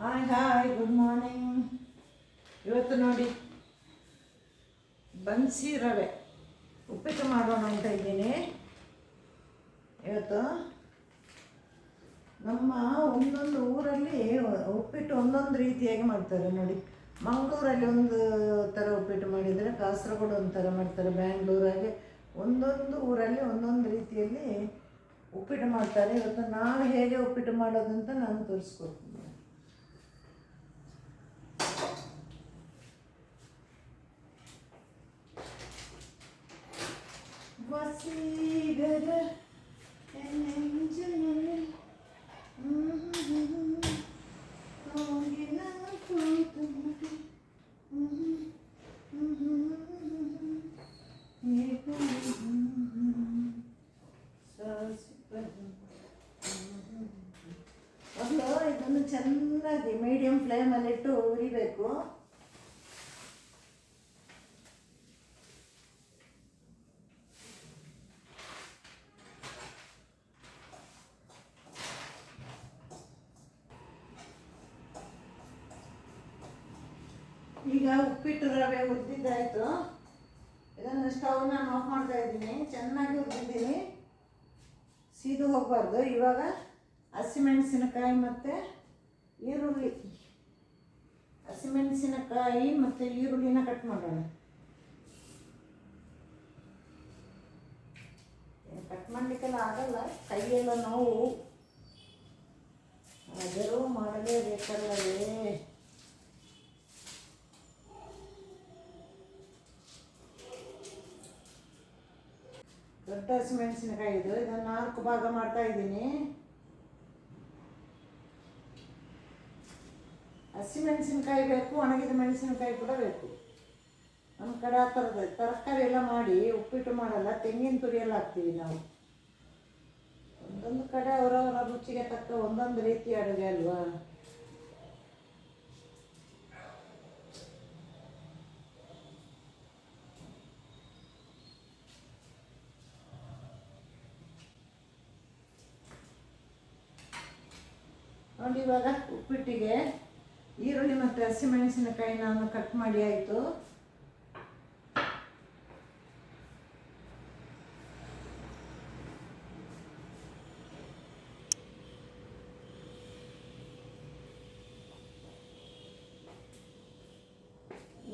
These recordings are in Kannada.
ಹಾಯ್ ಹಾಯ್ ಗುಡ್ ಮಾರ್ನಿಂಗ್ ಇವತ್ತು ನೋಡಿ ಬನ್ಸಿ ರವೆ. ಉಪ್ಪಿಟ್ಟು ಮಾಡೋಣ ಅಂತ ಇದ್ದೀನಿ. ಇವತ್ತು ನಮ್ಮ ಒಂದೊಂದು ಊರಲ್ಲಿ ಉಪ್ಪಿಟ್ಟು ಒಂದೊಂದು ರೀತಿಯಾಗಿ ಮಾಡ್ತಾರೆ ನೋಡಿ. ಮಂಗಳೂರಲ್ಲಿ ಒಂದು ಥರ ಉಪ್ಪಿಟ್ಟು ಮಾಡಿದರೆ, ಕಾಸರಗೋಡು ಒಂದು ಥರ ಮಾಡ್ತಾರೆ, ಬ್ಯಾಂಗ್ಳೂರಾಗೆ ಒಂದೊಂದು ಊರಲ್ಲಿ ಒಂದೊಂದು ರೀತಿಯಲ್ಲಿ ಉಪ್ಪಿಟ್ಟು ಮಾಡ್ತಾರೆ. ಇವತ್ತು ನಾವು ಹೇಗೆ ಉಪ್ಪಿಟ್ಟು ಮಾಡೋದು ಅಂತ ನಾನು ತೋರಿಸ್ಕೊಡ್ತೀನಿ. ಚೆನ್ನಾಗಿ ಮೀಡಿಯಂ ಫ್ಲೇಮಲ್ಲಿಟ್ಟು ಹುರಿಬೇಕು ಈಗ ಉಪ್ಪಿಟ್ಟು ರವೆ ಹುರಿದಿದ್ದಾಯ್ತು. ಇದನ್ನು ಸ್ಟವ್ನ ಆಫ್ ಮಾಡ್ತಾ ಇದ್ದೀನಿ. ಚೆನ್ನಾಗಿ ಹುರಿದಿದ್ದೀನಿ. ಸೀದು ಹೋಗಬಾರ್ದು. ಇವಾಗ ಹಸಿಮೆಣಸಿನಕಾಯಿ ಮತ್ತು ಈರುಳ್ಳಿ, ಹಸಿಮೆಣಸಿನಕಾಯಿ ಮತ್ತು ಈರುಳ್ಳಿನ ಕಟ್ ಮಾಡೋಣ. ಕಟ್ ಮಾಡಲಿಕ್ಕೆಲ್ಲ ಆಗಲ್ಲ. ಕೈಯೆಲ್ಲ ನೋವು. ಆದರೂ ಮಾಡಲೇಬೇಕಲ್ಲವೇ ದೊಡ್ಡ ಹಸಿಮೆಣಸಿನಕಾಯಿ ಇದು. ಇದನ್ನು ನಾಲ್ಕು ಭಾಗ ಮಾಡ್ತಾ ಇದ್ದೀನಿ. ಹಸಿಮೆಣಸಿನಕಾಯಿ ಬೇಕು, ಒಣಗಿದ ಮೆಣಸಿನಕಾಯಿ ಕೂಡ ಬೇಕು. ನಮ್ಮ ಕಡೆ ಆ ಥರದ ತರಕಾರಿ ಎಲ್ಲ ಮಾಡಿ ಉಪ್ಪಿಟ್ಟು ಮಾಡಲ್ಲ, ತೆಂಗಿನ ತುರಿ ಎಲ್ಲ ಹಾಕ್ತೀವಿ ನಾವು. ಒಂದೊಂದು ಕಡೆ ಅವರವರ ರುಚಿಗೆ ತಕ್ಕ ಒಂದೊಂದು ರೀತಿ ಅಡುಗೆ ಅಲ್ವಾ? ನೋಡಿ ಇವಾಗ ಉಪ್ಪಿಟ್ಟಿಗೆ. ಈರುಳ್ಳಿ ಮತ್ತು ಹಸಿಮೆಣಸಿನಕಾಯಿ ನಾನು ಕಟ್ ಮಾಡಿ, ಆಯಿತು.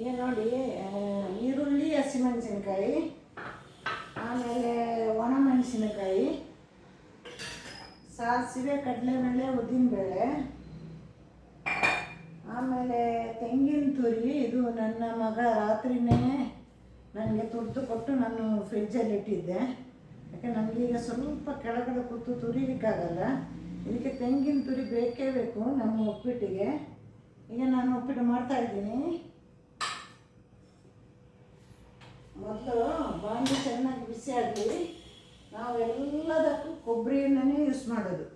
ಈಗ ನೋಡಿ ಈರುಳ್ಳಿ ಹಸಿಮೆಣಸಿನಕಾಯಿ ಆಮೇಲೆ ಒಣಮೆಣಸಿನಕಾಯಿ ಸಾಸಿವೆ, ಕಡಲೆಬೇಳೆ, ಉದ್ದಿನಬೇಳೆ. ಆಮೇಲೆ ತೆಂಗಿನ ತುರಿ, ಇದು ನನ್ನ ಮಗ ರಾತ್ರಿನೇ ನನಗೆ ತುರ್ದು ಕೊಟ್ಟು ನಾನು ಫ್ರಿಜ್ಜಲ್ಲಿ ಇಟ್ಟಿದ್ದೆ. ಯಾಕೆ ನಮಗೀಗ ಸ್ವಲ್ಪ ಕೆಳಗಡೆ ಕೂತು ತುರಿಲಿಕ್ಕಾಗಲ್ಲ. ಇದಕ್ಕೆ ತೆಂಗಿನ ತುರಿ ಬೇಕೇ ಬೇಕು ನಮ್ಮ ಉಪ್ಪಿಟ್ಟಿಗೆ ಈಗ ನಾನು ಉಪ್ಪಿಟ್ಟು ಮಾಡ್ತಾ ಇದ್ದೀನಿ. ಮೊದಲು ಬಾಂಡಿ ಚೆನ್ನಾಗಿ ಬಿಸಿ ಆಗಲಿ. ನಾವೆಲ್ಲದಕ್ಕೂ ಎಣ್ಣೆನೇ ಯೂಸ್ ಮಾಡೋದು.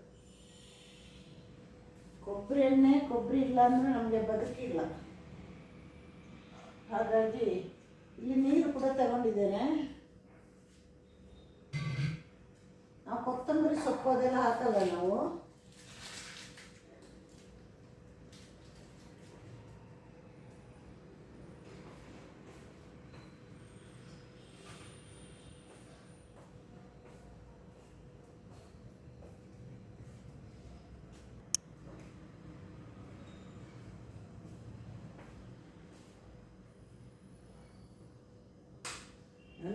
ಕೊಬ್ಬರಿ ಎಣ್ಣೆ, ಕೊಬ್ಬರಿ ಇಲ್ಲ ಅಂದರೆ ನಮಗೆ ಬದುಕಿಲ್ಲ. ಹಾಗಾಗಿ ಇಲ್ಲಿ ನೀರು ಕೂಡ ತಗೊಂಡಿದ್ದೇನೆ. ನಾವು ಕೊತ್ತಂಬರಿ ಸೊಪ್ಪು ಅದೆಲ್ಲ ಹಾಕಲ್ಲ ನಾವು.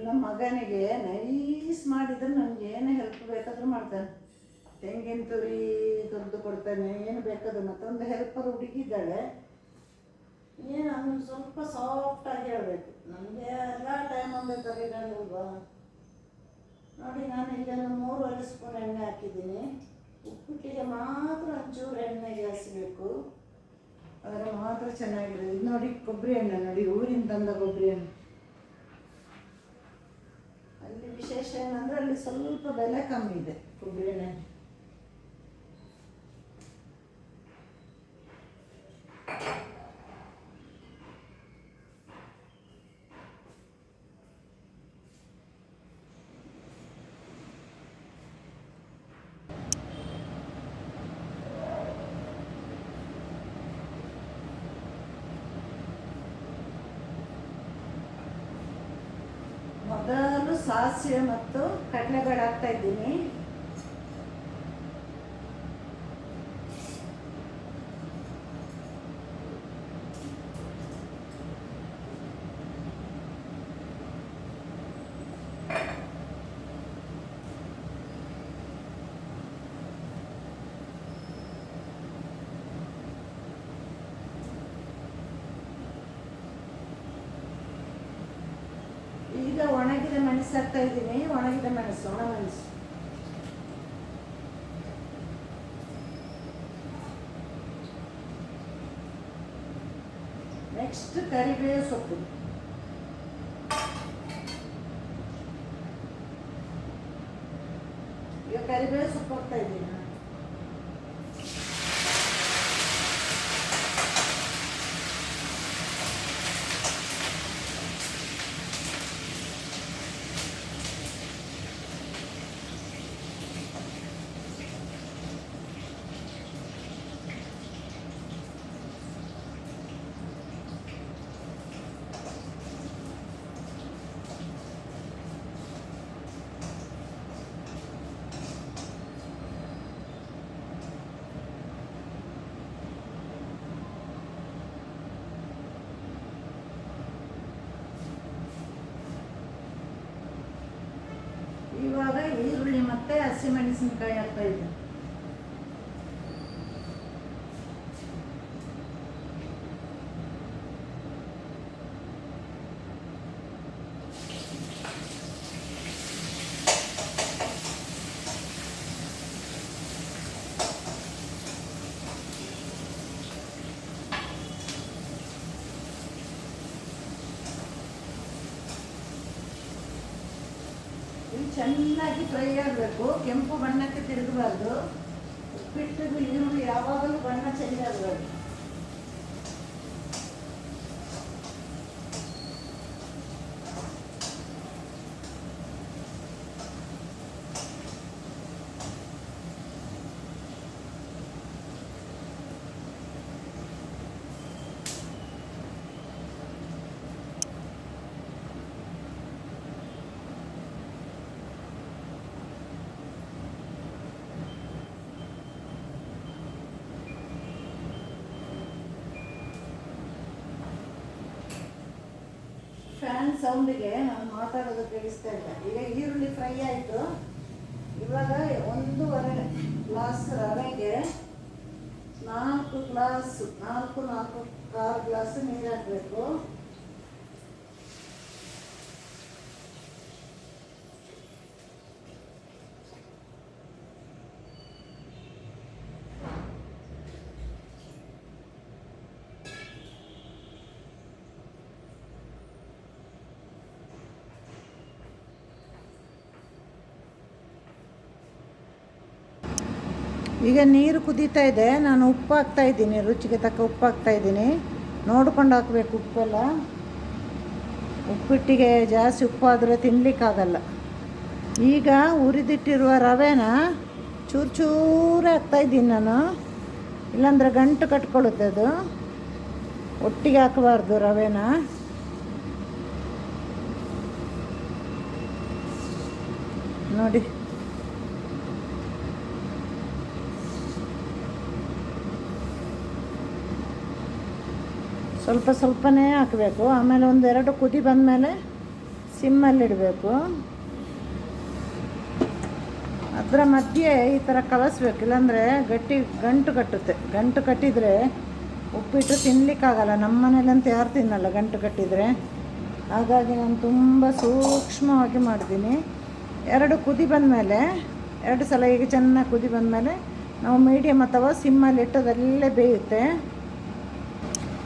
ನನ್ನ ಮಗನಿಗೆ ನೈಸ್ ಮಾಡಿದ್ರೆ ನನಗೆ ಏನು ಹೆಲ್ಪ್ ಬೇಕಾದರೂ ಮಾಡ್ತಾನೆ. ತೆಂಗಿನ ತುರಿ ತುರಿದು ಕೊಡ್ತಾನೆ, ಏನು ಬೇಕಾದ್ರೂ ಮತ್ತೊಂದು ಹೆಲ್ಪರ್ ಹುಡುಗಿದ್ದಾಳೆ. ಏನು ಅದನ್ನು ಸ್ವಲ್ಪ ಸಾಫ್ಟಾಗಿ ಹೇಳಬೇಕು. ನಮಗೆ ಎಲ್ಲ ಟೈಮ್ ಒಂದೇ ಥರ ನೋಡಿ ನಾನು ಈಗ ಮೂರುವರೆ ಸ್ಪೂನ್ ಎಣ್ಣೆ ಹಾಕಿದ್ದೀನಿ. ಉಪ್ಪಿಟ್ಟಿಗೆ ಮಾತ್ರ ಒಂಚೂರು ಎಣ್ಣೆ ಜಾಸ್ತಿ ಅದರ ಮಾತ್ರ ಚೆನ್ನಾಗಿರೋದು. ನೋಡಿ ಕೊಬ್ಬರಿ ಎಣ್ಣೆ, ನೋಡಿ ಊರಿಂದ ತಂದ ಕೊಬ್ಬರಿ ಎಣ್ಣೆ. ಅಲ್ಲಿ ವಿಶೇಷ ಏನಂದ್ರೆ ಅಲ್ಲಿ ಸ್ವಲ್ಪ ಬೆಲೆ ಕಮ್ಮಿ ಇದೆ ಕೊಬ್ಬರಿ ಸಾಸಿವೆ ಮತ್ತು ಕಡಲೆಬೇಳೆ ಹಾಕ್ತಾ ಇದ್ದೀನಿ ಈಗ ಒಣಗಿದ ಮೆಣಸು ಹಾಕ್ತಾ ಇದ್ದೀನಿ ಒಣಗಿದ ಮೆಣಸು ಒಣ ಮೆಣಸು ನೆಕ್ಸ್ಟ್ ಕರಿಬೇವು ಸೊಪ್ಪು ಈಗ ಕರಿಬೇವು ಸೊಪ್ಪು ಹಾಕ್ತಾ ಇದ್ದೀನಿ ನಾನು. ಇವಾಗ ಈರುಳ್ಳಿ ಮತ್ತೆ ಹಸಿಮೆಣಸಿನಕಾಯಿ ಹಾಕ್ತಾ ಇದ್ದೀನಿ ಇದು ಚೆನ್ನಾಗಿ ಫ್ರೈ ಆಗಬೇಕು ಕೆಂಪು ಬಣ್ಣಕ್ಕೆ ತಿರುಗಬಾರ್ದು. ಉಪ್ಪಿಟ್ಟಿಗೂ ಈರುಳ್ಳಿ ಯಾವಾಗಲೂ ಬಣ್ಣ ಚೇಂಜ್ ಸೌಂಡಿಗೆ ನಾನು ಮಾತಾಡೋದು ಕೇಳಿಸ್ತಾ ಇದ್ದೆ ಈಗ ಈರುಳ್ಳಿ ಫ್ರೈ ಆಯಿತು. ಇವಾಗ ಒಂದೂವರೆ ಗ್ಲಾಸ್ ರವೆಗೆ ನಾಲ್ಕು ಗ್ಲಾಸ್ ನಾಲ್ಕು ನಾಲ್ಕು ಕಾಲು ಗ್ಲಾಸ್ ನೀರು ಹಾಕಬೇಕು ಈಗ ನೀರು ಕುದೀತಾ ಇದೆ. ನಾನು ಉಪ್ಪು ಹಾಕ್ತಾ ಇದ್ದೀನಿ. ರುಚಿಗೆ ತಕ್ಕ ಉಪ್ಪು ಹಾಕ್ತಾ ಇದ್ದೀನಿ. ನೋಡ್ಕೊಂಡು ಹಾಕ್ಬೇಕು ಉಪ್ಪೆಲ್ಲ. ಉಪ್ಪಿಟ್ಟಿಗೆ ಜಾಸ್ತಿ ಉಪ್ಪಾದರೆ ತಿನ್ನಲಿಕ್ಕಾಗಲ್ಲ ಈಗ ಉರಿದಿಟ್ಟಿರುವ ರವೆನ ಚೂರು ಚೂರು ಹಾಕ್ತಾ ಇದ್ದೀನಿ ನಾನು. ಇಲ್ಲಾಂದರೆ ಗಂಟು ಕಟ್ಕೊಳ್ಳುತ್ತೆ ಅದು. ಒಟ್ಟಿಗೆ ಹಾಕಬಾರ್ದು ರವೆನ. ನೋಡಿ. ಸ್ವಲ್ಪ ಸ್ವಲ್ಪನೇ ಹಾಕಬೇಕು. ಆಮೇಲೆ ಒಂದೆರಡು ಕುದಿ ಬಂದಮೇಲೆ ಸಿಮ್ಮಲ್ಲಿಡಬೇಕು. ಅದರ ಮಧ್ಯೆ ಈ ಥರ ಕಲಸ್ಬೇಕು. ಇಲ್ಲಾಂದರೆ ಗಟ್ಟಿ ಗಂಟು ಕಟ್ಟುತ್ತೆ. ಗಂಟು ಕಟ್ಟಿದರೆ ಉಪ್ಪಿಟ್ಟು ತಿನ್ನಲಿಕ್ಕಾಗಲ್ಲ ನಮ್ಮ ಮನೇಲಂತೂ ಯಾರು ತಿನ್ನಲ್ಲ ಗಂಟು ಕಟ್ಟಿದರೆ. ಹಾಗಾಗಿ ನಾನು ತುಂಬ ಸೂಕ್ಷ್ಮವಾಗಿ ಮಾಡ್ತೀನಿ ಎರಡು ಕುದಿ ಬಂದಮೇಲೆ, ಎರಡು ಸಲ ಈಗ ಚೆನ್ನಾಗಿ ಕುದಿ ಬಂದಮೇಲೆ, ನಾವು ಮೀಡಿಯಮ್ ಅಥವಾ ಸಿಮ್ಮಲ್ಲಿ ಇಟ್ಟದಲ್ಲೇ ಬೇಯುತ್ತೆ.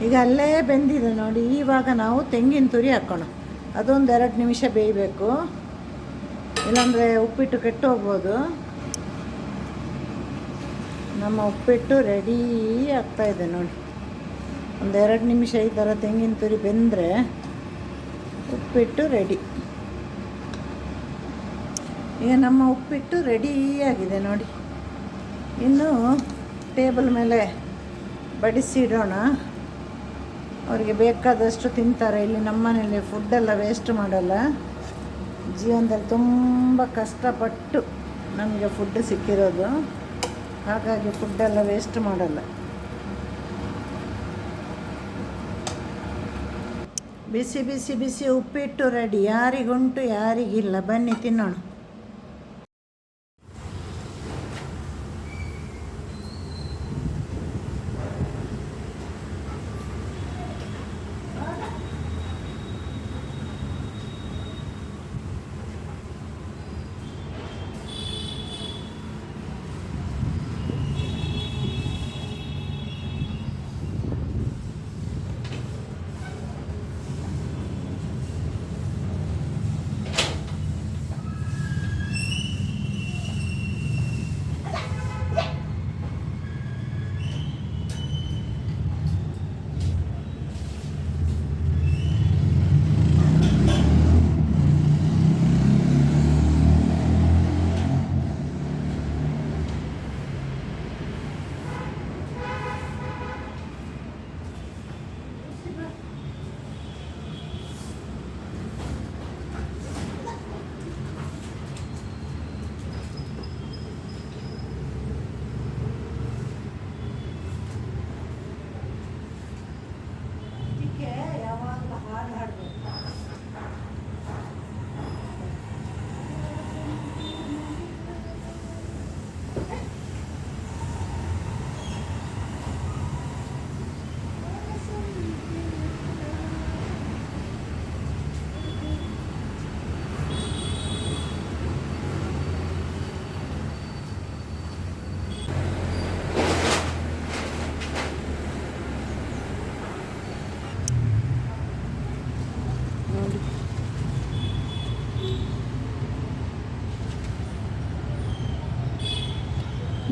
ಈಗ ಅಲ್ಲೇ ಬೆಂದಿದೆ ನೋಡಿ, ಇವಾಗ ನಾವು ತೆಂಗಿನ ತುರಿ ಹಾಕೋಣ. ಅದೊಂದು ಎರಡು ನಿಮಿಷ ಬೇಯಬೇಕು. ಇಲ್ಲಾಂದರೆ ಉಪ್ಪಿಟ್ಟು ಕೆಟ್ಟು ಹೋಗ್ಬೋದು. ನಮ್ಮ ಉಪ್ಪಿಟ್ಟು ರೆಡಿ ಆಗ್ತಾಯಿದೆ ನೋಡಿ. ಒಂದು ಎರಡು ನಿಮಿಷ ಈ ಥರ ತೆಂಗಿನ ತುರಿ ಬೆಂದರೆ ಉಪ್ಪಿಟ್ಟು ರೆಡಿ. ಈಗ ನಮ್ಮ ಉಪ್ಪಿಟ್ಟು ರೆಡಿಯಾಗಿದೆ ನೋಡಿ. ಇನ್ನು ಟೇಬಲ್ ಮೇಲೆ ಬಡಿಸಿ ಇಡೋಣ ಅವರಿಗೆ ಬೇಕಾದಷ್ಟು ತಿಂತಾರೆ. ಇಲ್ಲಿ ನಮ್ಮನೇಲಿ ಫುಡ್ಡೆಲ್ಲ ವೇಸ್ಟ್ ಮಾಡಲ್ಲ. ಜೀವನದಲ್ಲಿ ತುಂಬ ಕಷ್ಟಪಟ್ಟು ನಮಗೆ ಫುಡ್ ಸಿಕ್ಕಿರೋದು. ಹಾಗಾಗಿ ಫುಡ್ಡೆಲ್ಲ ವೇಸ್ಟ್ ಮಾಡಲ್ಲ. ಬಿಸಿ ಬಿಸಿ ಬಿಸಿ ಉಪ್ಪಿಟ್ಟು ರೆಡಿ ಯಾರಿಗುಂಟು ಯಾರಿಗಿಲ್ಲ. ಬನ್ನಿ ತಿನ್ನೋಣ.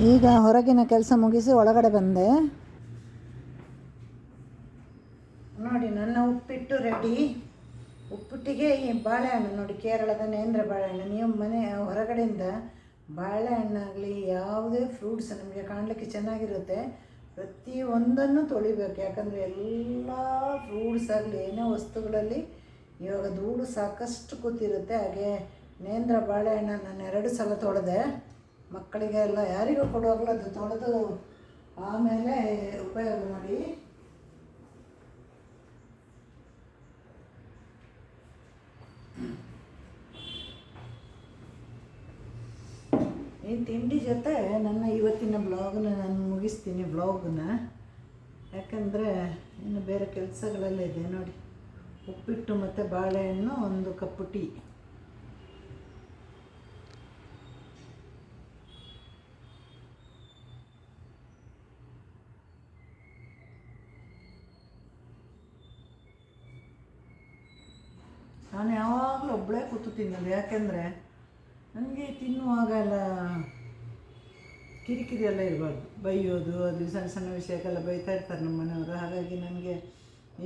ಈಗ ಹೊರಗಿನ ಕೆಲಸ ಮುಗಿಸಿ ಒಳಗಡೆ ಬಂದೆ. ನೋಡಿ, ನನ್ನ ಉಪ್ಪಿಟ್ಟು ರೆಡಿ. ಉಪ್ಪಿಟ್ಟಿಗೆ ಈ ಬಾಳೆಹಣ್ಣು ನೋಡಿ, ಕೇರಳದ ನೇಂದ್ರ ಬಾಳೆಹಣ್ಣು. ನೀವು ಮನೆ, ಹೊರಗಡೆಯಿಂದ ಬಾಳೆಹಣ್ಣಾಗಲಿ ಯಾವುದೇ ಫ್ರೂಟ್ಸ್ ನಮಗೆ ಕಾಣಲಿಕ್ಕೆ ಚೆನ್ನಾಗಿರುತ್ತೆ. ಪ್ರತಿಯೊಂದನ್ನು ತೊಳಿಬೇಕು. ಯಾಕಂದರೆ ಎಲ್ಲ ಫ್ರೂಟ್ಸ್ ಆಗಲಿ, ಏನೇ ವಸ್ತುಗಳಲ್ಲಿ ಇವಾಗ ಧೂಳು ಸಾಕಷ್ಟು ಕೂತಿರುತ್ತೆ. ಹಾಗೆ ನೇಂದ್ರ ಬಾಳೆಹಣ್ಣು ನಾನು ಎರಡು ಸಲ ತೊಳೆದೆ. ಮಕ್ಕಳಿಗೆ ಎಲ್ಲ ಯಾರಿಗೂ ಕೊಡುವಾಗಲೂ ಅದು ತೊಳೆದು ಆಮೇಲೆ ಉಪಯೋಗ ಮಾಡಿ. ಈ ತಿಂಡಿ ಜೊತೆ ನನ್ನ ಇವತ್ತಿನ ಬ್ಲಾಗ್ನ ನಾನು ಮುಗಿಸ್ತೀನಿ ಬ್ಲಾಗ್ನ. ಯಾಕಂದರೆ ಇನ್ನು ಬೇರೆ ಕೆಲಸಗಳೆಲ್ಲ ಇದೆ ನೋಡಿ. ಉಪ್ಪಿಟ್ಟು ಮತ್ತು ಬಾಳೆಹಣ್ಣು, ಒಂದು ಕಪ್ಪು ಟೀ. ನಾನು ಯಾವಾಗಲೂ ಒಬ್ಬಳೇ ಕೂತು ತಿನ್ನೋದು. ಯಾಕೆಂದರೆ ನನಗೆ ತಿನ್ನುವಾಗ ಎಲ್ಲ ಕಿರಿಕಿರಿ ಎಲ್ಲ ಇರಬಾರ್ದು. ಬೈಯೋದು, ಅದು ಸಣ್ಣ ಸಣ್ಣ ವಿಷಯಕ್ಕೆಲ್ಲ ಬೈತಾ ಇರ್ತಾರೆ ನಮ್ಮ ಮನೆಯವರು. ಹಾಗಾಗಿ ನನಗೆ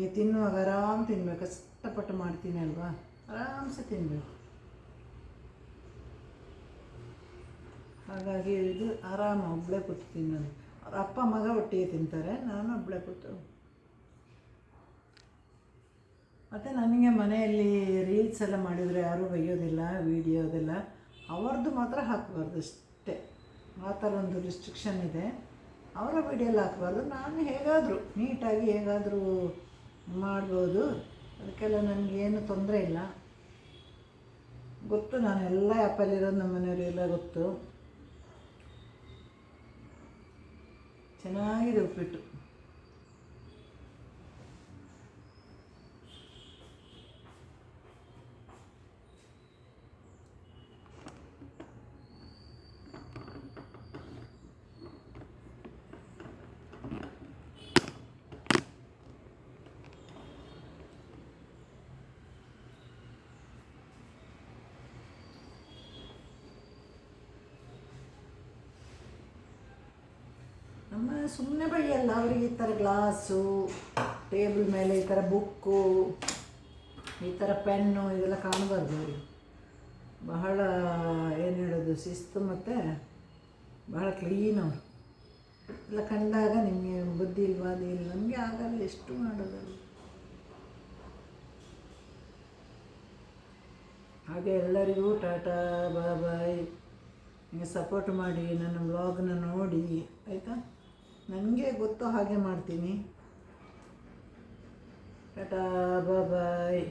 ಈ ತಿನ್ನುವಾಗ ಆರಾಮ್ ತಿನ್ಬೇಕು. ಕಷ್ಟಪಟ್ಟು ಮಾಡ್ತೀನಿ ಅಲ್ವಾ? ಆರಾಮ್ಸೆ ತಿನ್ನಬೇಕು ಹಾಗಾಗಿ ಇದು ಆರಾಮ ಒಬ್ಬಳೇ ಕೂತು ತಿನ್ನೋದು. ಅವ್ರ ಅಪ್ಪ ಮಗ ಒಟ್ಟಿಗೆ ತಿಂತಾರೆ, ನಾನು ಒಬ್ಬಳೇ ಕೂತು ಮತ್ತು ನನಗೆ ಮನೆಯಲ್ಲಿ ರೀಲ್ಸ್ ಎಲ್ಲ ಮಾಡಿದರೆ ಯಾರೂ ಬೈಯೋದಿಲ್ಲ ವೀಡಿಯೋ ಅದೆಲ್ಲ. ಅವ್ರದ್ದು ಮಾತ್ರ ಹಾಕಬಾರ್ದು ಅಷ್ಟೇ. ಆ ಥರ ಒಂದು ರಿಸ್ಟ್ರಿಕ್ಷನ್ ಇದೆ. ಅವರ ವೀಡಿಯೋಲ್ಲಿ ಹಾಕಬಾರ್ದು. ನಾನು ಹೇಗಾದರೂ ನೀಟಾಗಿ ಹೇಗಾದರೂ ಮಾಡ್ಬೋದು. ಅದಕ್ಕೆಲ್ಲ ನನಗೇನು ತೊಂದರೆ ಇಲ್ಲ. ಗೊತ್ತು, ನಾನು ಎಲ್ಲ ಆ್ಯಪಲ್ಲಿರೋದು ನಮ್ಮ ಮನೆಯವರಿಗೆಲ್ಲ ಗೊತ್ತು. ಚೆನ್ನಾಗಿದೆ ಉಪ್ಪಿಟ್ಟು. ನಮ್ಮ ಸುಮ್ಮನೆ ಬೈಯಲ್ಲ ಅವರಿಗೆ ಈ ಥರ ಗ್ಲಾಸು, ಟೇಬಲ್ ಮೇಲೆ ಈ ಥರ ಬುಕ್ಕು, ಈ ಥರ ಪೆನ್ನು ಇದೆಲ್ಲ ಕಾಣಬಾರ್ದು ಅವರಿಗೆ. ಬಹಳ, ಏನು ಹೇಳೋದು, ಶಿಸ್ತು ಮತ್ತು ಬಹಳ ಕ್ಲೀನ್ ಅವರು. ಎಲ್ಲ ಕಂಡಾಗ ನಿಮಗೆ ಬುದ್ಧಿ ಇಲ್ವಾ, ಅದು ಇಲ್ಲ. ನಮಗೆ ಆಗಲ್ಲ, ಎಷ್ಟು ಮಾಡೋದಲ್ಲ ಹಾಗೆ ಎಲ್ಲರಿಗೂ ಟಾಟಾ, ಬಾಯ್ ನಿಮಗೆ ಸಪೋರ್ಟ್ ಮಾಡಿ, ನನ್ನ ವ್ಲಾಗ್ನ ನೋಡಿ, ಆಯಿತಾ? ನನಗೆ ಗೊತ್ತು ಹಾಗೆ ಮಾಡ್ತೀನಿ. ಟಾಟಾ ಬಾಯ್